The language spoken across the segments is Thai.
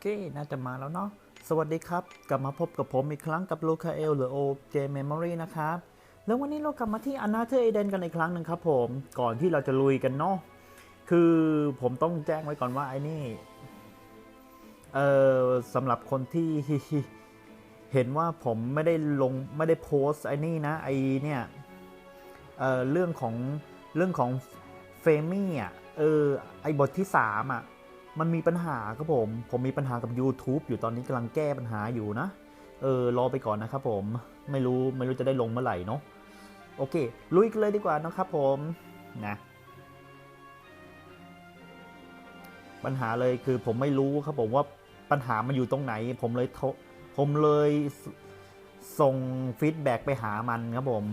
เค น่าจะมาแล้วเนาะ สวัสดีครับ กลับมาพบกับผมอีกครั้งกับลูคาเอลหรือ OJ Memory นะครับ แล้ววันนี้เรากลับมาที่ a n a t h e r Eden กันอีกครั้งหนึ่งครับผม ก่อนที่เราจะลุยกันเนาะ คือผมต้องแจ้งไว้ก่อนว่าไอ้นี่ เอ่อสำหรับคนที่ เห็นว่าผมไม่ได้ลงไม่ได้โพสต์ไอ้นี่นะไอ้เนี่ย เอ่อเรื่องของเรื่องของเฟมี่อะ เออไอบทที่สามอะ มันมีปัญหาครับผม ผมมีปัญหากับ YouTube อยู่ตอนนี้กำลังแก้ปัญหาอยู่นะ เออ รอไปก่อนนะครับผม ไม่รู้ ไม่รู้จะได้ลงเมื่อไหร่เนาะ โอเค ลุยกันเลยดีกว่านะครับผม นะ ปัญหาเลยคือผมไม่รู้ครับผมว่าปัญหามันอยู่ตรงไหน ผมเลยทผมเลยส่งฟีดแบ็กไปหามันครับผม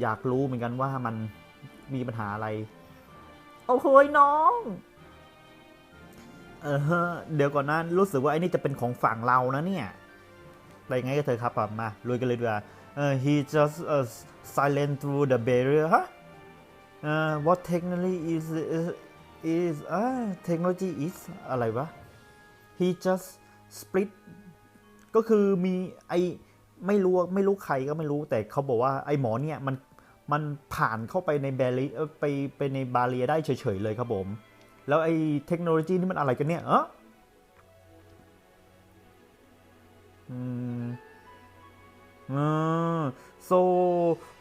อยากรู้เหมือนกันว่ามันมีปัญหาอะไร โอ้โหยน้อง เออเดี๋ยวก่อนนะรู้สึกว่าไอ้นี่จะเป็นของฝั่งเรานะเนี่ยไปไงก็เถอะครับมาลุยกันเลยดีกว่าเออ he just uh, silent through the barrier ฮะเออ what technology is is is อ่า technology is อะไรวะ he just split ก็คือมีไอไม่รู้ไม่รู้ใครก็ไม่รู้แต่เขาบอกว่าไอหมอเนี่ยมันมันผ่านเข้าไปในแบรีไปไปในบาเรียได้เฉยๆเลยครับผม แล้วไอ้เทคโนโลยีนี่มันอะไรกันเนี่ยเอออืมเออ so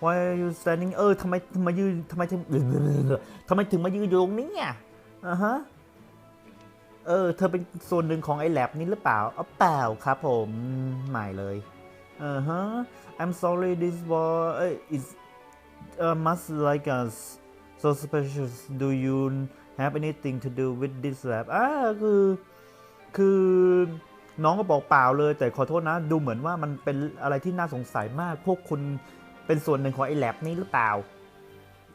why are you standing เออทำไมทำไมยืนทำไมถึงทำไมถึงมายืนอยู่ตรงนี้อะอ่าฮะเออ เธอเป็นส่วนหนึ่งของไอ้แลบนี้หรือเปล่าอ๋อเปล่าครับผมไม่เลยเออฮะ I'm sorry this boy is uh, much like us so special do you have anything to do with this lab อ่าคือ คือน้องก็บอกเปล่าเลย แต่ขอโทษนะ ดูเหมือนว่ามันเป็นอะไรที่น่าสงสัยมาก พวกคุณเป็นส่วนหนึ่งของไอ้แลบนี้หรือเปล่า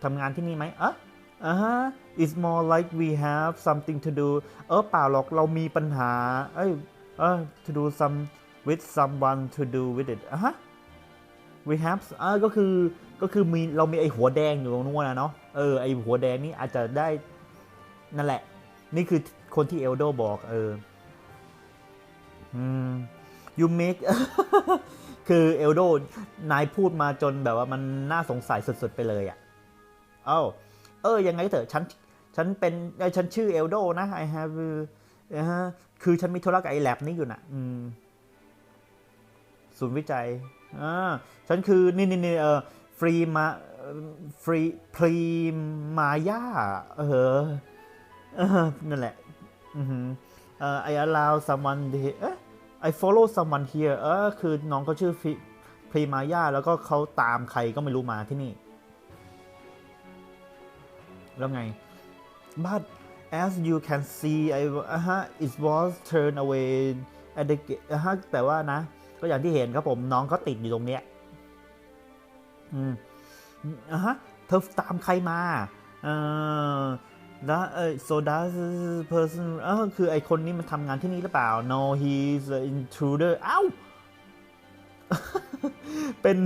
ทำงานที่นี่ไหมอะอ่าฮะ it's more like we have something to do เออเปล่าหรอกเรามีปัญหา เอ้ยเออ to do some with someone to do with it อะฮะ we have อ่าก็คือ ก็คือมีเรามีไอหัวแดงอยู่ตรงนู้นนะเนาะ เออ ไอหัวแดงนี่อาจจะได้ นั่นแหละ นี่คือคนที่เอลโดบอกเอออืม you make คือเอลโดนายพูดมาจนแบบว่ามันน่าสงสัยสุดๆไปเลยอะ่ะ เอ้า เออ ยังไงเถอะ ฉัน ฉันเป็นเอ้ยฉันชื่อเอลโดนะ I have เฮะคือฉันมีธุระกับไอแลบนี้อยู่นะอืม ศูนย์วิจัย อ่า ฉันคือ นี่นี่นี่เออ ฟรีมา ฟรีพรีมายาเออ นั่นแหละอือหือเอ่อ I allow someone the- เอ๊ะ I follow someone here เออคือน้องเขาชื่อพรีมายาแล้วก็เขาตามใครก็ไม่รู้มาที่นี่ แล้วไง but as you can see I อะฮะ it was turned away at the gate อะฮะแต่ว่านะ ก็อย่างที่เห็นครับผมน้องเขาติดอยู่ตรงเนี้ยอืมอะฮะเธอตามใครมา เอ่อ แล้วเออ so that person เออคือไอคนนี้มันทำงานที่นี่หรือเปล่า no he's an intruder เอ้า เป็น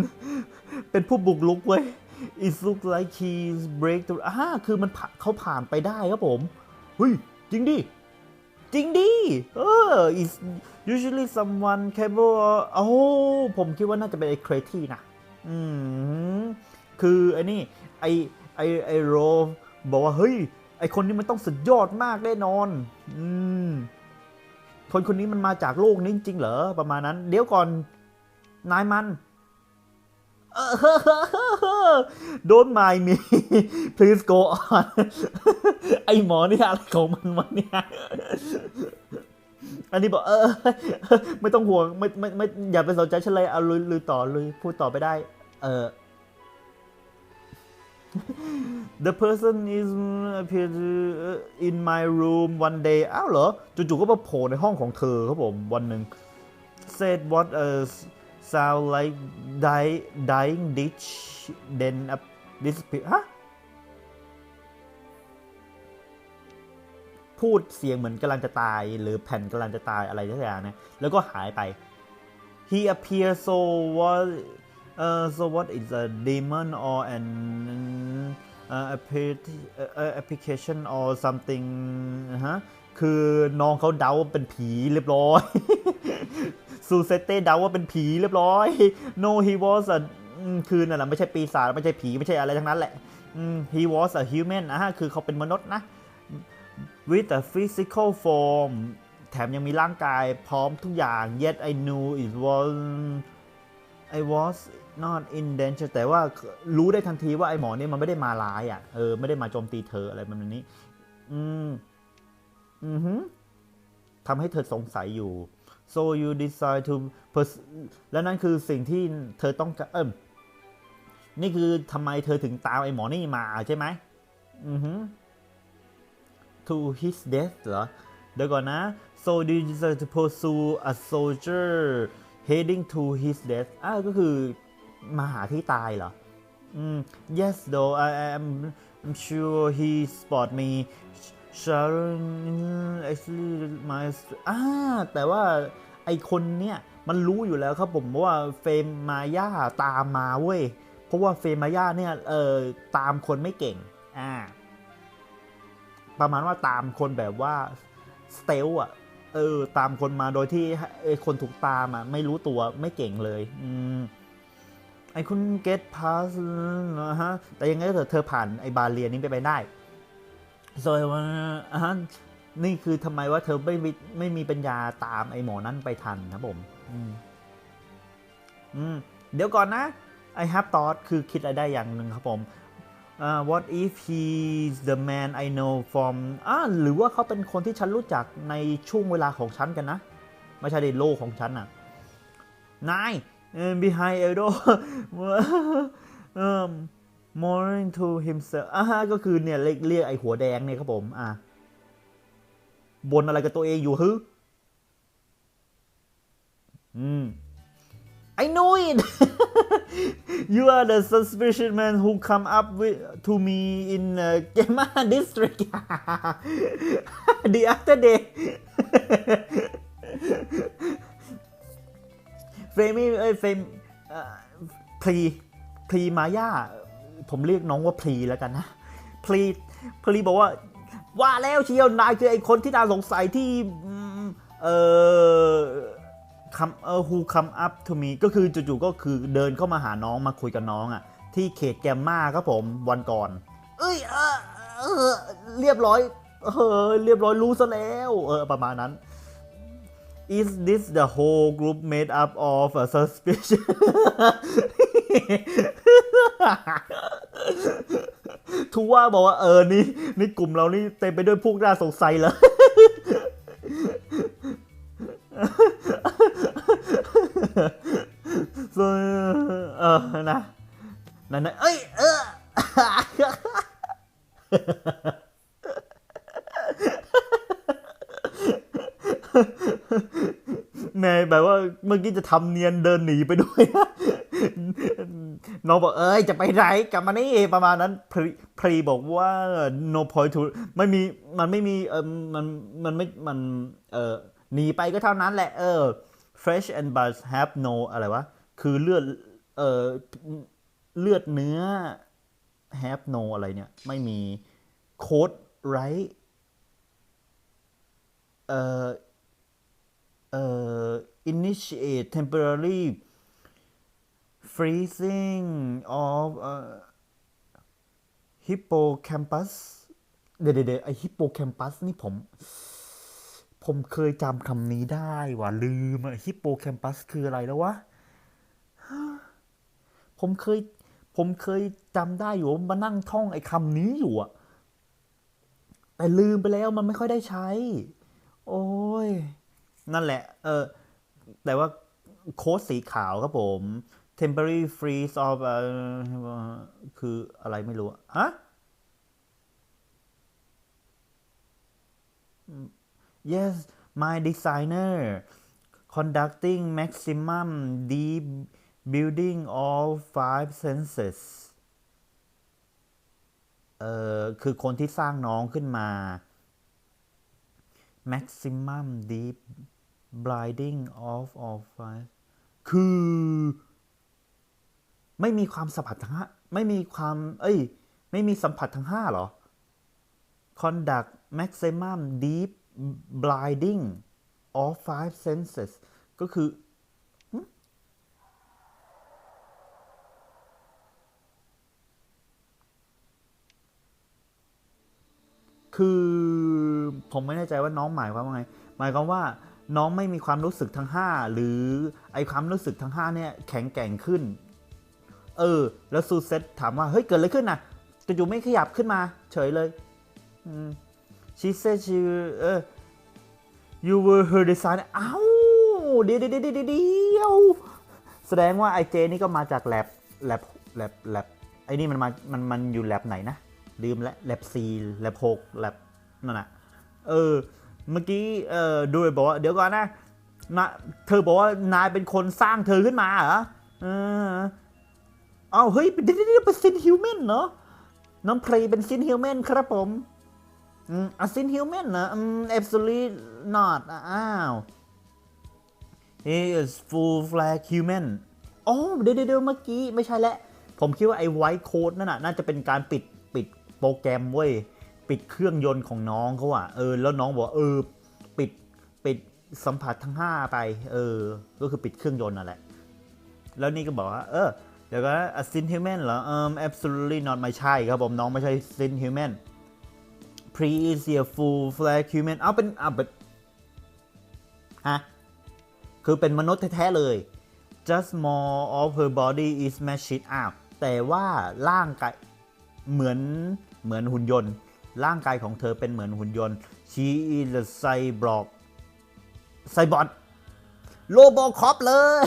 เป็นผู้บุกลุกเว้ย it looks like he's break through อ่าคือมันเขาผ่านไปได้ครับผมเฮ้ย จริงดิ จริงดิ เออ is usually someone capable โอ้ผมคิดว่าน่าจะเป็นไอ้เครที่นะ อืม คือไอ้นี่ ไอไอไอโรบอกว่า เฮ้ย ไอคนนี้มันต้องสุดยอดมากแน่นอน อืม คนคนนี้มันมาจากโลกนี้จริงเหรอ ประมาณนั้น เดี๋ยวก่อน นายมันเออ Don't mind me please go on ไอหมอนี่อะไรของมันวะเนี่ย อันนี้บอกเออ ไม่ต้องห่วง ไม่ไม่ไม่อย่าไปสนใจฉันเลยเอาลุยลุยต่อลุยพูดต่อไปได้ เออ The person is appeared in my room one day อ้าวเหรอจู่ๆก็มาโผล่ในห้องของเธอครับผมวันหนึ่ง said what a sound like die, dying ditch then up disappear ฮะพูดเสียงเหมือนกำลังจะตาย หรือแผ่นกำลังจะตายอะไรสักอย่างนะแล้วก็หายไป he appears so what uh, so what is a demon or an uh, application- or something ฮะคือน้องเขาเดาว่าเป็นผีเรียบร้อยซูเซเต้เดาว่าเป็นผีเรียบร้อย no he was a อืมคือนั่นแหละไม่ใช่ปีศาจไม่ใช่ผีไม่ใช่อะไรทั้งนั้นแหละ he was a human นะฮะคือเขาเป็นมนุษย์นะ with a physical form แถมยังมีร่างกายพร้อมทุกอย่าง yet I knew it was I was not in danger แต่ว่ารู้ได้ทันทีว่าไอ้หมอเนี่ยมันไม่ได้มาร้ายอะ เออ ไม่ได้มาโจมตีเธออะไรแบบนี้ อืม อือหือทำให้เธอสงสัยอยู่ so you decide to pers- และนั่นคือสิ่งที่เธอต้องการเอมนี่คือทำไมเธอถึงตามไอ้หมอนี่มาใช่ไหม อือหือ to his death เหรอ เดี๋ยวก่อนนะ so you decide to pursue a soldier heading to his death อ้าก็คือ มาหาที่ตายเหรอ อืม yes though I am I'm sure he spot me Sharon actually my อ่าแต่ว่าไอคนเนี้ยมันรู้อยู่แล้วครับผมว่าเฟรมมาย่าตามมาเว้ย เพราะว่าเฟรมมาย่าเนี่ยเออตามคนไม่เก่ง อ่า ประมาณว่าตามคนแบบว่าสเตลอะเออ ตามคนมาโดยที่ไอคนถูกตามอะไม่รู้ตัวไม่เก่งเลย อืม ไอ้คุณ get pass นะฮะ แต่ยังไงก็เถอะเธอผ่านไอ้บาเรียนนี้ไปไปได้ so ว่าอะฮะนี่คือทำไมว่าเธอไม่มีไม่มีปัญญาตามไอ้หมอนั้นไปทันครับผมอืมอืม เดี๋ยวก่อนนะ I have thought คือคิดอะไรได้อย่างหนึ่งครับผม Uh, what if he's the man I know from อ่าหรือว่าเขาเป็นคนที่ฉันรู้จักในช่วงเวลาของฉันกันนะ ไม่ใช่ในโลกของฉันอะนาย behind Edo เอ่อ mourning to himself อ่าฮะก็คือเนี่ยเรียกเรียกไอ้หัวแดงเนี่ยครับผมอะบนอะไรกับตัวเองอยู่ฮึอืม I know it you are the suspicious man who come up with to me in uh, Gema district the other day รมี่เอ้ยเฟรมพลีพลีมาย่าผมเรียกน้องว่าพลีแล้วกันนะพลีพลีบอกว่าว่าแล้วเชียวนายคือไอ้คนที่น่าสงสัยที่เออคำเออ who come up to me ก็คือจู่ๆก็คือเดินเข้ามาหาน้องมาคุยกับน้องอะ่ะ ที่เขตแกมมาครับผมวันก่อน เอ้ยเออเรียบร้อยเออเรียบร้อยรู้ซะแล้ว เออประมาณนั้น Is this the whole group made up of a suspicion ทูว่าบอกว่าเออนี่นี่กลุ่มเรานี่เต็มไปด้วยพวกน่าสงสัยเหรอเออนะนั่นนะเอ้ย เออ แม่แบบว่า เมื่อกี้จะทำเนียนเดินหนีไปด้วยน้องบอกเอ้ยจะไปไหนกลับมานี่ประมาณนั้นพรีพรีบอกว่า no point to ไม่มีมันไม่มีเออมันมันไม่มันเออหนีไปก็เท่านั้นแหละเออ fresh and blood have no อะไรวะ คือเลือดเออเลือดเนื้อ have no อะไรเนี่ย ไม่มี code right เอ่อเอ่อ initiate temporary freezing of เอ่อ hippocampus เดี๋ยวเดี๋ยวไอ hippocampus นี่ผม ผมเคยจำคำนี้ได้ว่ะลืมอะ hippocampus คืออะไรแล้ววะ ผมเคย ผมเคยจำได้อยู่มานั่งท่องไอ้คำนี้อยู่อะแต่ลืมไปแล้วมันไม่ค่อยได้ใช้ โอ้ย นั่นแหละ เออ แต่ว่าโค้ดสีขาวครับผม temporary freeze of คืออะไรไม่รู้อะฮะ yes my designer conducting maximum deep building of five senses เอ่อ คือคนที่สร้างน้องขึ้นมา maximum deep blinding of all five คือ ไม่มีความสัมผัสทั้งห้าไม่มีความ เอ้ย ไม่มีสัมผัสทั้งห้าหรอ conduct maximum deep blinding all five senses ก็คือคือผมไม่แน่ใจว่าน้องหมายความว่าไง หมายความว่า น้องไม่มีความรู้สึกทั้ง 5 หรือไอความรู้สึกทั้ง 5 เนี่ยแข็งแกร่งขึ้น เออ แล้วซูเซตถามว่า เฮ้ย เกิดอะไรขึ้นนะจู่ๆไม่ขยับขึ้นมาเฉยเลยอืม she said she เออ you were her design อ้าวเดี๋ยวเดี๋ยวเดี๋ยวเดียวแสดงว่าไอเจนี่ก็มาจากแลบแลบแลบแลบไอนี่มันมา มัน มันอยู่แลบไหนนะ ลืมแล้วแลบซีแลบหกแลบนั่นน่ะเออ เมื่อกี้เอ่อดูบอกว่าเดี๋ยวก่อนนะนะเธอบอกว่านายเป็นคนสร้างเธอขึ้นมาเหรอเออเอาเฮ้ยเป็นเป็นซินฮิวแมนเหรอน้องเพลย์เป็นซินฮิวแมนครับผมอืมอะซินฮิวแมนเหรออืม absolutely not อ้าว he is full flag human อ๋อเดี๋ยวเดี๋ยวเดี๋ยวเมื่อกี้ไม่ใช่แล้วผมคิดว่าไอ้ไวท์โค้ดนั่นน่ะน่าจะเป็นการปิดปิดโปรแกรมเว้ย ปิดเครื่องยนต์ของน้องเขาอะเออ แล้วน้องบอกเออปิดปิดสัมผัสทั้ง5ไป เออ ก็คือปิดเครื่องยนต์นั่นแหละ แล้วนี่ก็บอกว่า เออ เดี๋ยวก็ซินฮิวแมนเหรอเออ absolutely not ไม่ใช่ครับผมน้องไม่ใช่ซินฮิวแมน pre is a full flag human เอาเป็นเอาเป็นฮะคือเป็นมนุษย์แท้ ๆ เลย just more of her body is machine อ้าวแต่ว่าร่างกายเหมือนเหมือนหุ่นยนต์ ร่างกายของเธอเป็นเหมือนหุ่นยนต์ she is a cyborg ไซบอทโลโบคอปเลย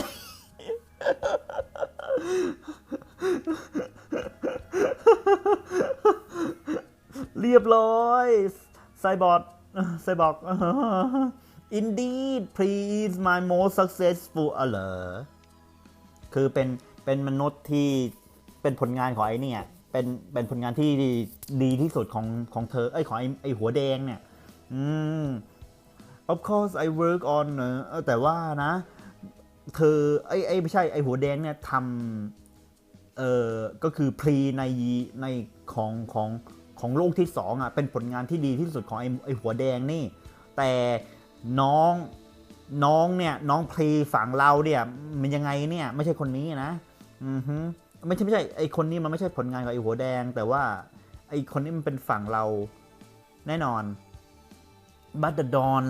เรียบร้อยไซบอทไซบอร์ก indeed please my most successful a l e r คือเป็นเป็นมนุษย์ที่เป็นผลงานของไอ้นี่ เป็นเป็นผลงานที่ดีดีที่สุดของของเธอเอ้ยของไอ้ไอ้หัวแดงเนี่ย อืม of course I work on เนอะแต่ว่านะ เธอไอ้ไอ้ไม่ใช่ไอ้หัวแดงเนี่ยทำเออก็คือพรีในในของของของโลกที่สองอะเป็นผลงานที่ดีที่สุดของไอ้ไอ้หัวแดงนี่ แต่น้องน้องเนี่ยน้องพรีฝั่งเราเนี่ยมันยังไงเนี่ย ไม่ใช่คนนี้นะ อือฮึ ไม่ใช่ไม่ใช่ไอคนนี้มันไม่ใช่ผลงานของไอหัวแดง แต่ว่าไอคนนี้มันเป็นฝั่งเราแน่นอน but the dawn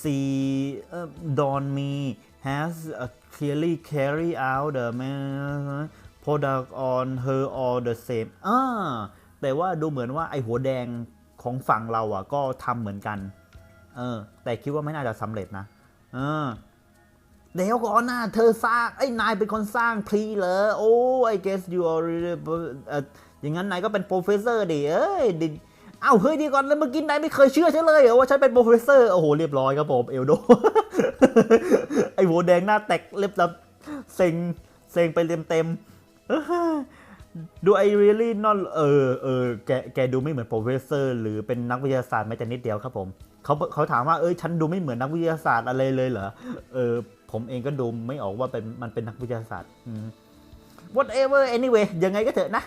see uh, dawn me has clearly carry out the product on her all the same อ่าแต่ว่าดูเหมือนว่าไอหัวแดงของฝั่งเราอะก็ทำเหมือนกัน เออ แต่คิดว่าไม่น่าจะสำเร็จนะ เออ เดี๋ยวก่อนนะเธอสร้างไอ้นายเป็นคนสร้างพรีเหรอโอ้ I guess you already เอ่ออย่างนั้นนายก็เป็นโปรเฟสเซอร์ดิเอ้ยดิเอ้าเฮ้ยดีก่อนแล้วเมื่อกี้นายไม่เคยเชื่อฉันเลยเหรอว่าฉันเป็นโปรเฟสเซอร์โอ้โหเรียบร้อยครับผมเอลโดไอ้หัวแดงหน้าแตกเล็บดำเซ็งเซ็งไปเต็มเต็มดูไอเรียลี่นอนเออเออแกแกดูไม่เหมือนโปรเฟสเซอร์ หรือเป็นนักวิทยาศาสตร์แม้แต่นิดเดียวครับผมเขาเขาถามว่าเอ้ยฉันดูไม่เหมือนนักวิทยาศาสตร์อะไรเลยเหรอเออ ผมเองก็ดูไม่ออกว่าเป็นมันเป็นนักวิทยาศาสตร์ whatever anyway ยังไงก็เถอะนะ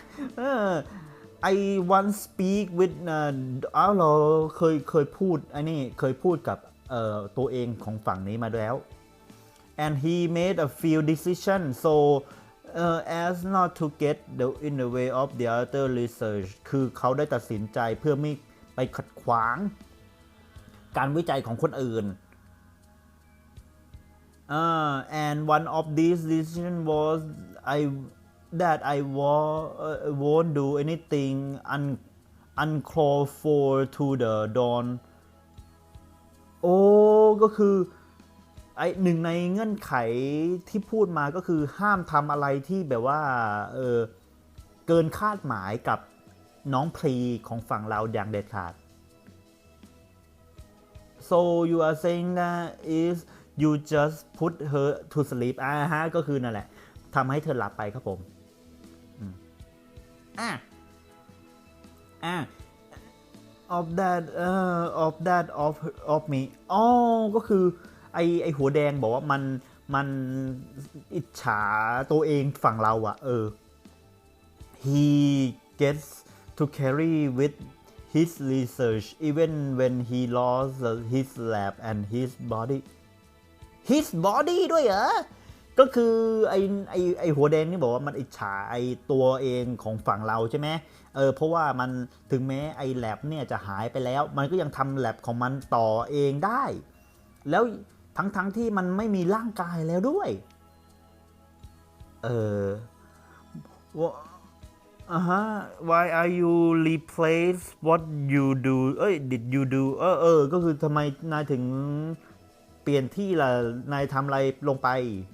I once speak with เอ่ออ้าวเราเคยเคยพูดไอ้นี่เคยพูดกับตัวเองของฝั่งนี้มาแล้ว and he made a few decisions so uh, as not to get the in the way of the other research คือเขาได้ตัดสินใจเพื่อไม่ไปขัดขวาง การวิจัยของคนอื่น uh, and one of these decision was I that I wa uh, won't do anything un uncalled for to the dawn โอ้ก็คือไอหนึ่งในเงื่อนไขที่พูดมาก็คือห้ามทำอะไรที่แบบว่าเออเกินคาดหมายกับน้องพรีของฝั่งเราอย่างเด็ดขาด so you are saying that is you just put her to sleep อ่าฮะ ก็คือนั่นแหละทำให้เธอหลับไปครับผมอืมอะอะ of that เอ่อ of that of of me อ๋อ ก็คือไอไอหัวแดงบอกว่ามันมันอิจฉาตัวเองฝั่งเราอะเออ he gets to carry with his research even when he lost his lab and his body his body ด้วยเหรอ ก็คือไอไอไอหัวแดงนี่บอกว่ามันอิจฉาไอตัวเองของฝั่งเราใช่ไหมเออเพราะว่ามันถึงแม้ไอแลบเนี่ยจะหายไปแล้ว มันก็ยังทำแลบของมันต่อเองได้ แล้วทั้งทั้งที่มันไม่มีร่างกายแล้วด้วย เออว่าอ่าฮะ why are you replace what you do เอ้ย did you do เออเออ ก็คือทำไมนายถึง เปลี่ยนที่ล่ะนายทำอะไรลงไป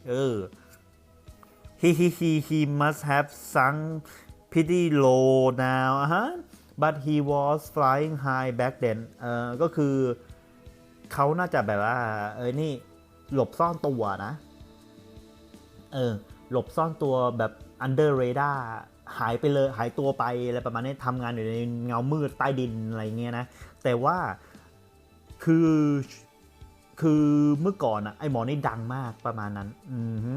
เออ he he he he must have sunk pretty low now อะฮะ but he was flying high back then เออก็คือเขาน่าจะแบบว่า เออนี่หลบซ่อนตัวนะ เออ หลบซ่อนตัวแบบ under radar หายไปเลยหายตัวไปอะไรประมาณนี้ทำงานอยู่ในเงามืดใต้ดินอะไรเงี้ยนะ แต่ว่าคือ คือเมื่อก่อนอะไอหมอนี่ดังมากประมาณนั้นอือฮึ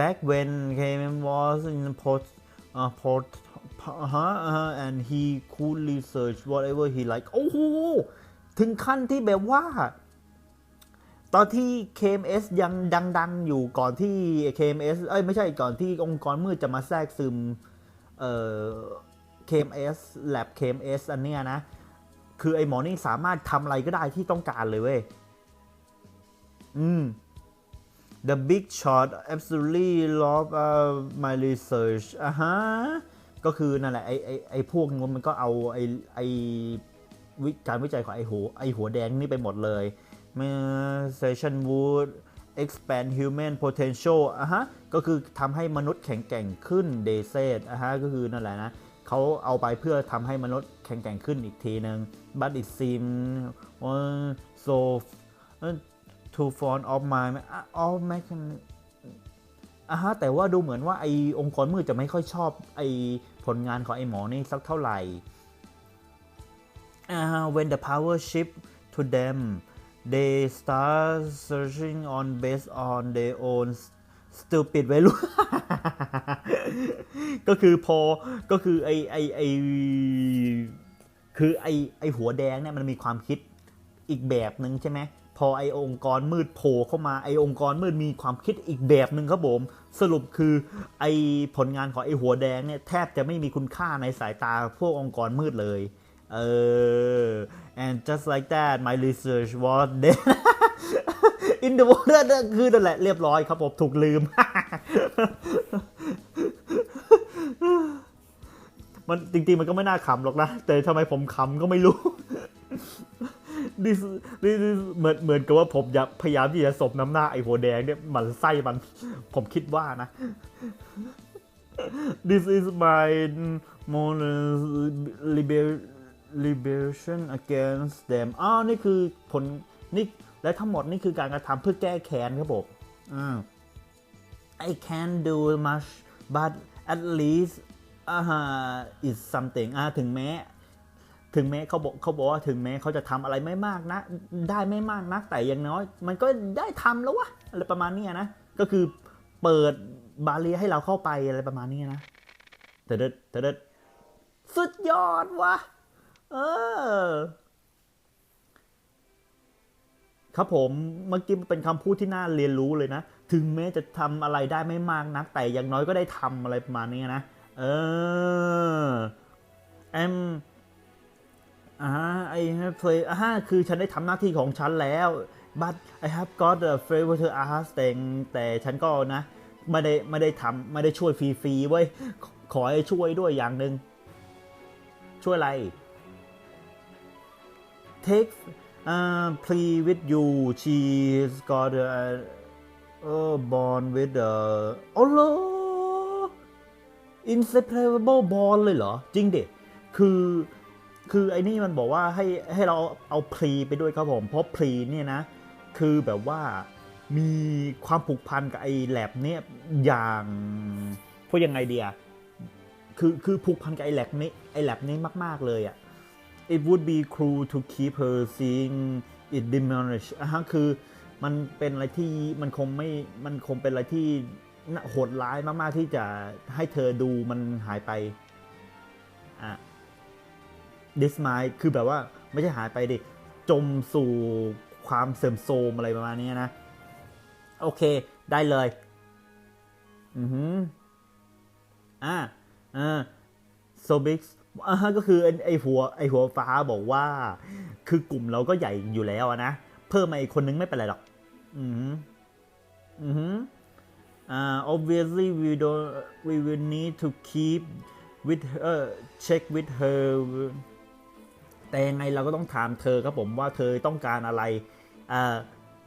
back when came was in port uh, port uh, uh, and he could research whatever he like โอ้โห ถึงขั้นที่แบบว่า ตอนที่ KMS ยังดัง ๆ อยู่ก่อนที่ KMS เอ้ย ไม่ใช่ก่อนที่องค์กรมืดจะมาแทรกซึม เอ่อ KMS Lab KMS อันเนี้ยนะ คือไอ้หมอนี่สามารถทำอะไรก็ได้ที่ต้องการเลยเว้ย อืม The big shot absolutely love uh, my research อะฮะ ก็คือนั่นแหละไอ้ไอ้ไอพวกนู้นมันก็เอาไอ้ไอ้วิการวิจัยของไอ้หัวไอ้หัวแดงนี่ไปหมดเลยเมื่อ session would expand human potential อะฮะ ก็คือทำให้มนุษย์แข็งแกร่งขึ้น they said อะฮะ ก็คือนั่นแหละนะเขาเอาไปเพื่อทำให้มนุษย์แข็งแกร่งขึ้นอีกทีหนึ่ง but it seems so too fond of my of my อะฮะแต่ว่าดูเหมือนว่าไอองค์กรมืดจะไม่ค่อยชอบไอผลงานของไอหมอนี่สักเท่าไหร่ uh, when the power shift to them they start searching on based on their own stupid value ก็คือพอก็คือไอไอไอคือไอไอหัวแดงเนี่ยมันมีความคิดอีกแบบหนึ่งใช่ไหม พอไอองค์กรมืดโผล่เข้ามาไอองค์กรมืดมีความคิดอีกแบบหนึ่งครับผม สรุปคือไอผลงานของไอหัวแดงเนี่ยแทบจะไม่มีคุณค่าในสายตาพวกองค์กรมืดเลยเออ and just like that my research was dead in the water นั่นคือนั่นแหละเรียบร้อยครับผมถูกลืม มันจริงๆมันก็ไม่น่าขำหรอกนะ แต่ทำไมผมขำก็ไม่รู้ นี่นี่เหมือนเหมือนกับว่าผมอยากพยายามที่จะสบน้ำหน้าไอ้หัวแดงเนี่ยมันไส้มันผมคิดว่านะ This is my modern liber- liberation against them อ้าวนี่คือผลนี่และทั้งหมดนี่คือการกระทำเพื่อแก้แค้นครับผมอืม I can't do much but at least อ่าฮะ is something อ่าถึงแม้ ถึงแม้เขาบอกเขาบอกว่าถึงแม้เขาจะทำอะไรไม่มากนะ ได้ไม่มากนักแต่อย่างน้อย มันก็ได้ทำแล้ววะอะไรประมาณนี้นะก็คือเปิดบาเรียให้เราเข้าไปอะไรประมาณนี้นะเถิดเถิดสุดยอดวะเออครับผมเมื่อกี้เป็นคำพูดที่น่าเรียนรู้เลยนะ ถึงแม้จะทำอะไรได้ไม่มากนัก แต่อย่างน้อยก็ได้ทำอะไรประมาณนี้นะ เออ I'm อ่ อ่า I have play อ่าคือฉันได้ทำหน้าที่ของฉันแล้ว but I have got a favor to ask แต่แต่ฉันก็นะ ไม่ได้ไม่ได้ทำไม่ได้ช่วยฟรีๆเว้ย ขอให้ช่วยด้วยอย่างหนึ่งช่วยอะไร take uh, plea with you she's got a uh, born with a อ๋อเหรอ inseparable bond เลยเหรอ จริงเด็คือ คือไอ้นี่มันบอกว่าให้ให้เราเอาพรีไปด้วยครับผม เพราะพรีเนี่ยนะ คือแบบว่ามีความผูกพันกับไอ้แลบเนี่ยอย่างพูดยังไงเดียคือคือผูกพันกับไอ้แลบนี้ไอ้แลบนี้มาก ๆ เลยอะ่ะ it would be cruel to keep her seeing it diminish อะฮะคือมันเป็นอะไรที่มันคงไม่มันคงเป็นอะไรที่น่าโหดร้ายมาก ๆ ที่จะให้เธอดูมันหายไปอะ this mind คือแบบว่าไม่ใช่หายไปดิ จมสู่ความเสื่อมโทรมอะไรประมาณนี้นะ โอเคได้เลย อือหืออ่าอ่า so big อ่าก็คือไอหัวไอหัวฟ้าบอกว่า คือกลุ่มเราก็ใหญ่อยู่แล้วนะ เพิ่มมาอีกคนนึงไม่เป็นไรหรอก อือหืออือหืออ่า obviously we don't we will need to keep with her check with her แต่ยังไงเราก็ต้องถามเธอครับผมว่าเธอต้องการอะไร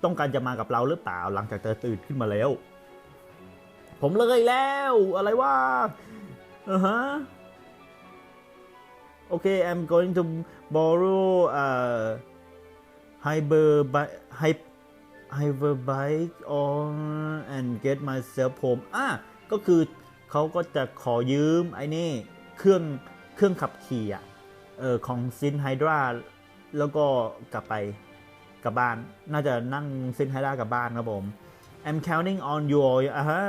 ต้องการจะมากับเราหรือเปล่าหลังจากเธอตื่นขึ้นมาแล้ว ผมเลยแล้ว อะไรว่าอ่าฮะโอเค I'm going to borrow uh hyper hyper bike on and get myself home อะก็คือเขาก็จะขอยืมไอ้นี่เครื่องเครื่องขับขี่อะ เออของซินไฮดราแล้วก็กลับไปกลับบ้าน น่าจะนั่งซินไฮดรากลับบ้านครับผม I'm counting on you อะฮะ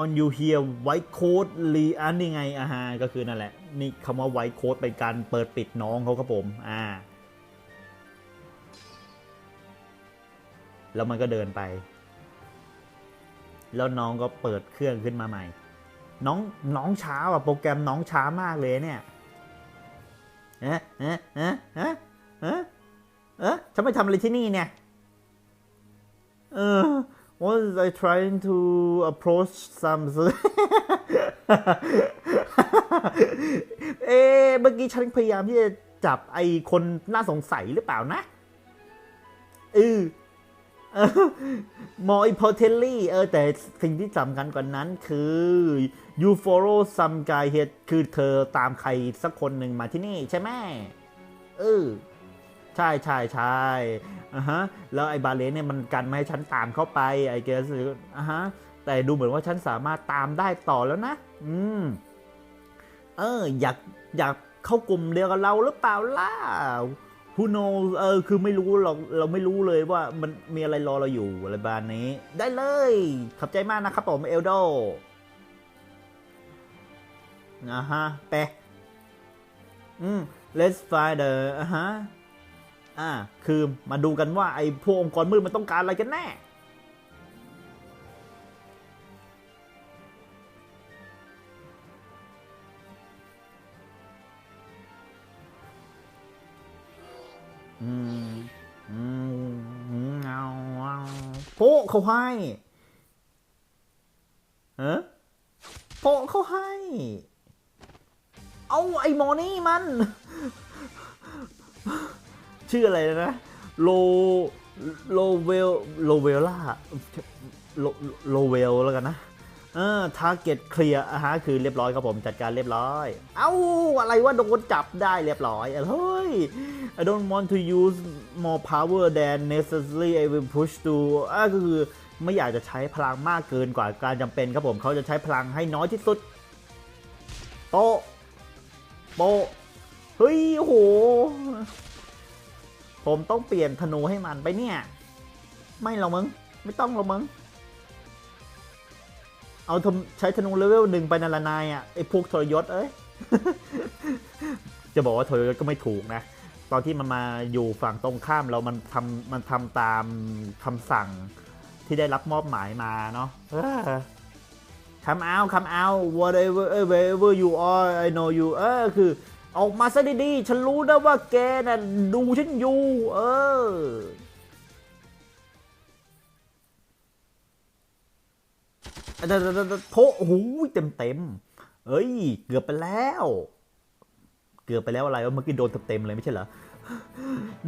on you here white coat ลีอันนี่ไงอ่าฮะก็คือนั่นแหละ นี่คำว่า white coat เป็นการเปิดปิดน้องเขาครับผม อ่า แล้วมันก็เดินไป แล้วน้องก็เปิดเครื่องขึ้นมาใหม่ น้องน้องช้าอะโปรแกรมน้องช้ามากเลยเนี่ย เอ๊ะเอ๊ะเอ๊ะเอ๊ะเอ๊ะเอ๊ะฉันไปทำอะไรที่นี่เนี่ยเออ was I trying to approach some เอ๊เมื่อกี้ฉันพยายามที่จะจับไอ้คนน่าสงสัยหรือเปล่านะเออ more importantly เออแต่สิ่งที่สำคัญกว่านั้นคือ you follow some guy here คือเธอตามใครสักคนหนึ่งมาที่นี่ใช่ไหมเออใช่ใช่ใช่อะฮะ แล้วไอ้บาเลนเนี่ยมันกันไม่ให้ฉันตามเข้าไป ไอ้เกสอะฮะ แต่ดูเหมือนว่าฉันสามารถตามได้ต่อแล้วนะ อืม เออ อยากอยากเข้ากลุ่มเดียวกับเราหรือเปล่าล่ะ Who knows เออคือไม่รู้เราเราไม่รู้เลยว่ามันมีอะไรรอเราอยู่อะไรบานนี้ ได้เลย ขอบใจมากนะครับผมเอลโดนะฮะไปอืม let's find the อะฮะอ่าคือมาดูกันว่าไอ้พวกองค์กรมืดมันต้องการอะไรกันแน่ เอาเอาโพะเขาให้เออโพะเขาให้ เอาไอ้หมอนี่มัน ชื่ออะไรนะโลโลเวลโลเวล่าโลโลเวลแล้วกันนะ เออทาร์เก็ตเคลียร์อะฮะคือเรียบร้อยครับผมจัดการเรียบร้อย เอ้า อะไรว่าโดนจับได้เรียบร้อยเฮ้ย I don't want to use more power than necessary I will push to อะก็คือไม่อยากจะใช้พลังมากเกินกว่าการจำเป็นครับผมเขาจะใช้พลังให้น้อยที่สุดโตโปเฮ้ยโอ้โห ผมต้องเปลี่ยนธนูให้มันไปเนี่ย ไม่หรอกมึง ไม่ต้องหรอกมึง เอาทำใช้ธนูเลเวลหนึ่งไปนาลนายอะไอ้พวกทรยศเอ้ย จะบอกว่าทรยศก็ไม่ถูกนะ ตอนที่มันมาอยู่ฝั่งตรงข้ามเรามันทำมันทำตามคำสั่งที่ได้รับมอบหมายมาเนาะเออ come out come out whatever wherever you are I know you เออคือ ออกมาซะดีๆ ฉันรู้นะว่าแกน่ะดูฉันอยู่ เออ โพโอ้โหเต็มเต็มเอ้ย เกือบไปแล้ว เกือบไปแล้วอะไรวะเมื่อกี้โดนเต็มๆเลยไม่ใช่เหรอ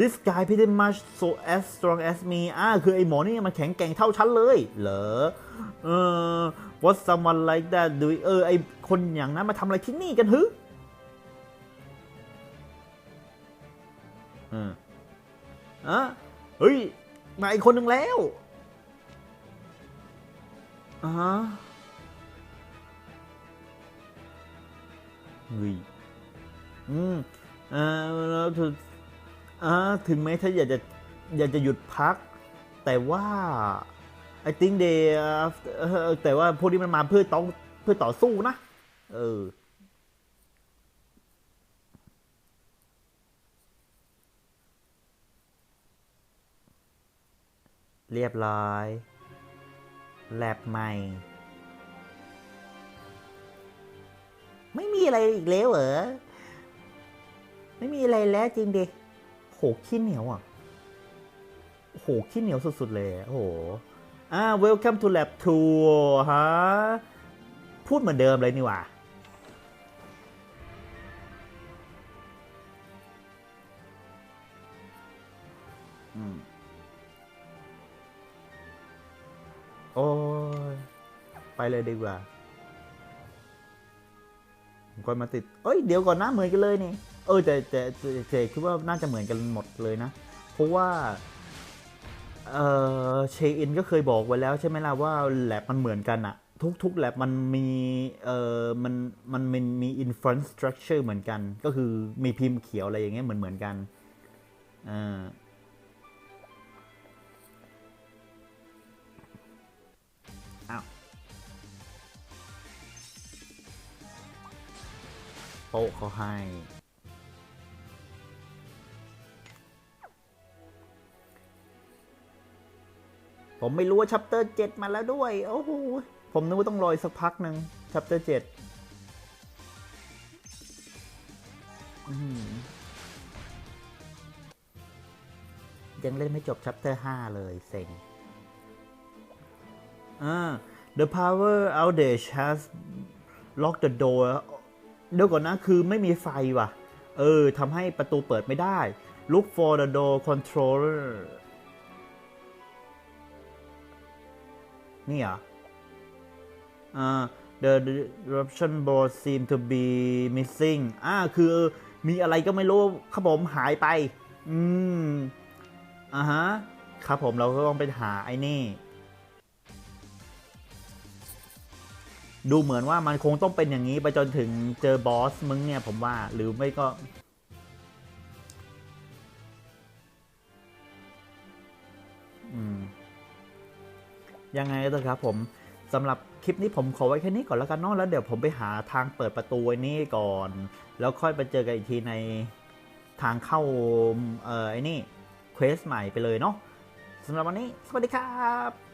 This guy pretty much so as strong as me อ่าคือไอ้หมอนี่มันแข็งแกร่งเท่าฉันเลย เหรอ เออ what someone like that do เออ ไอคนอย่างนั้นมาทำอะไรที่นี่กันฮึอืมอะเฮ้ย มาอีกคนหนึ่งแล้ว อ่าฮะเฮ้ยอืมอ่าแล้วถึงอ่าถึงไหม้ถ้าอยากจะอยากจะหยุดพัก แต่ว่า I think they after แต่ว่าพวกนี้มันมาเพื่อต้องเพื่อต่อสู้นะ เออเรียบร้อย แลบใหม่ ไม่มีอะไรอีกแล้วเหรอ ไม่มีอะไรแล้วจริงดิโหขี้เหนียวอะโหขี้เหนียวสุดๆเลยอะโหอ่า welcome to lab tour ฮะ พูดเหมือนเดิมเลยนี่ว่า โอ้ยไปเลยดีกว่าผมก่อนมาติด เอ้ยเดี๋ยวก่อนนะเหมือนกันเลยนี่ เออแต่แต่แต่คิดว่าน่าจะเหมือนกันหมดเลยนะ เพราะว่า เออเชอินก็เคยบอกไว้แล้วใช่ไหมล่ะว่าแลบมันเหมือนกันอะทุกทุกแลบมันมี เออมันมันมีมี infrastructure เหมือนกัน ก็คือมีพิมพ์เขียวอะไรอย่างเงี้ยเหมือนเหมือนกันอ่า โป๊ะเขาให้ ผมไม่รู้ว่าชัปเตอร์เจ็ดมาแล้วด้วย โอ้โห ผมนึกว่าต้องรออีกสักพักหนึ่งชัปเตอร์เจ็ดยังเล่นไม่จบชัปเตอร์ห้าเลยเซ็งอ่า the power outage has locked the door เดี๋ยวก่อนนะคือไม่มีไฟว่ะ เออทำให้ประตูเปิดไม่ได้ look for the door controller นี่เหรออ่า the disruption board seem to be missing อ่า คือมีอะไรก็ไม่รู้ครับผมหายไป อืม อ่าฮะ ครับผมเราก็ต้องไปหาไอ้นี่ ดูเหมือนว่ามันคงต้องเป็นอย่างนี้ไปจนถึงเจอบอสมึงเนี่ยผมว่าหรือไม่ก็ยังไงก็เถอะครับผมสำหรับคลิปนี้ผมขอไว้แค่นี้ก่อนแล้วกันเนาะแล้วเดี๋ยวผมไปหาทางเปิดประตูไอ้นี่ก่อน แล้วค่อยไปเจอกันอีกทีในทางเข้าเอ่อไอ้นี่เควสใหม่ไปเลยเนาะสำหรับวันนี้ สวัสดีครับ